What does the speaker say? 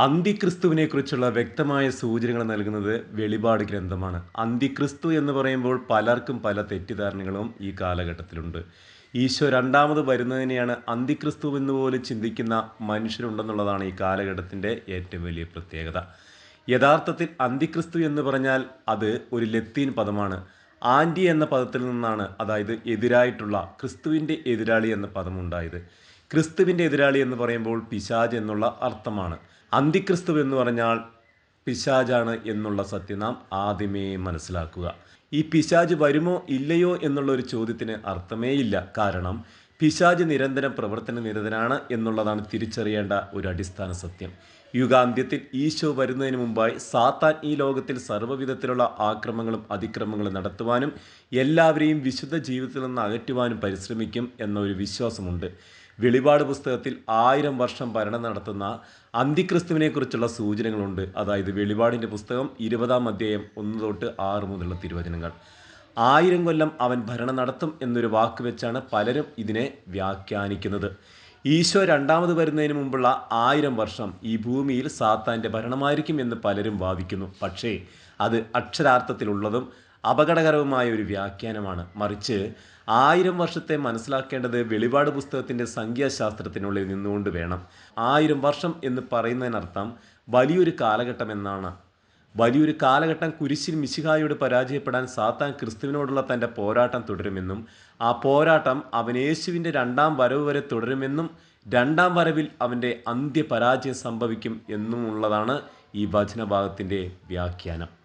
അന്തിക്രിസ്തുവിനെ കുറിച്ചുള്ള വ്യക്തമായ സൂചനകൾ നൽകുന്നത് വെളിപാട് ഗ്രന്ഥമാണ്. അന്തിക്രിസ്തു എന്ന് പറയുമ്പോൾ പലർക്കും പല തെറ്റിദ്ധാരണകളും ഈ കാലഘട്ടത്തിലുണ്ട്. ഈശോ രണ്ടാമത് വരുന്നതിനെയാണ് അന്തിക്രിസ്തു എന്ന് പോലും ചിന്തിക്കുന്ന മനുഷ്യരുണ്ടെന്നുള്ളതാണ് ഈ കാലഘട്ടത്തിന്റെ ഏറ്റവും വലിയ പ്രത്യേകത. യഥാർത്ഥത്തിൽ അന്തിക്രിസ്തു എന്ന് പറഞ്ഞാൽ അത് ഒരു ലത്തീൻ പദമാണ്. ആന്റി എന്ന പദത്തിൽ നിന്നാണ് അതായത് എതിരായിട്ടുള്ള ക്രിസ്തുവിന്റെ എതിരാളി എന്ന പദമുണ്ടായത്. ക്രിസ്തുവിന്റെ എതിരാളി എന്ന് പറയുമ്പോൾ പിശാജ് എന്നുള്ള അർത്ഥമാണ്. അന്തിക്രിസ്തു എന്ന് പറഞ്ഞാൽ പിശാജാണ് എന്നുള്ള സത്യം നാം ആദ്യമേ മനസ്സിലാക്കുക. ഈ പിശാജ് വരുമോ ഇല്ലയോ എന്നുള്ള ഒരു ചോദ്യത്തിന് അർത്ഥമേയില്ല. കാരണം പിശാജ് നിരന്തരം പ്രവർത്തന നിരതനാണ് എന്നുള്ളതാണ് തിരിച്ചറിയേണ്ട ഒരു അടിസ്ഥാന സത്യം. യുഗാന്ത്യത്തിൽ ഈശോ വരുന്നതിന് മുമ്പായി സാത്താൻ ഈ ലോകത്തിൽ സർവവിധത്തിലുള്ള ആക്രമങ്ങളും അതിക്രമങ്ങളും നടത്തുവാനും എല്ലാവരെയും വിശുദ്ധ ജീവിതത്തിൽ നിന്ന് അകറ്റുവാനും പരിശ്രമിക്കും എന്നൊരു വിശ്വാസമുണ്ട്. വെളിപാട് പുസ്തകത്തിൽ ആയിരം വർഷം ഭരണം നടത്തുന്ന അന്തിക്രിസ്തുവിനെക്കുറിച്ചുള്ള സൂചനകളുണ്ട്. അതായത് വെളിപാടിന്റെ പുസ്തകം ഇരുപതാം അധ്യായം ഒന്ന് തൊട്ട് ആറ് മുതലുള്ള തിരുവചനങ്ങൾ. ആയിരം കൊല്ലം അവൻ ഭരണം നടത്തും എന്നൊരു വാക്ക് വെച്ചാണ് പലരും ഇതിനെ വ്യാഖ്യാനിക്കുന്നത്. ഈശോ രണ്ടാമത് വരുന്നതിന് മുമ്പുള്ള ആയിരം വർഷം ഈ ഭൂമിയിൽ സാത്താന്റെ ഭരണമായിരിക്കും എന്ന് പലരും വാദിക്കുന്നു. പക്ഷേ അത് അക്ഷരാർത്ഥത്തിലുള്ളതും അപകടകരവുമായ ഒരു വ്യാഖ്യാനമാണ്. മറിച്ച് ആയിരം വർഷത്തെ മനസ്സിലാക്കേണ്ടത് വെളിപാട് പുസ്തകത്തിന്റെ സംഖ്യാശാസ്ത്രത്തിനുള്ളിൽ നിന്നുകൊണ്ട് വേണം. ആയിരം വർഷം എന്ന് പറയുന്നതിനർത്ഥം വലിയൊരു കാലഘട്ടം എന്നാണ്. വലിയൊരു കാലഘട്ടം കുരിശിൽ മിശിഹായോട് പരാജയപ്പെടാൻ സാത്താൻ ക്രിസ്തുവിനോടുള്ള തന്റെ പോരാട്ടം തുടരുമെന്നും ആ പോരാട്ടം അവൻ യേശുവിന്റെ രണ്ടാം വരവ് വരെ തുടരുമെന്നും രണ്ടാം വരവിൽ അവന്റെ അന്ത്യപരാജയം സംഭവിക്കും എന്നുമുള്ളതാണ് ഈ വചനഭാഗത്തിന്റെ വ്യാഖ്യാനം.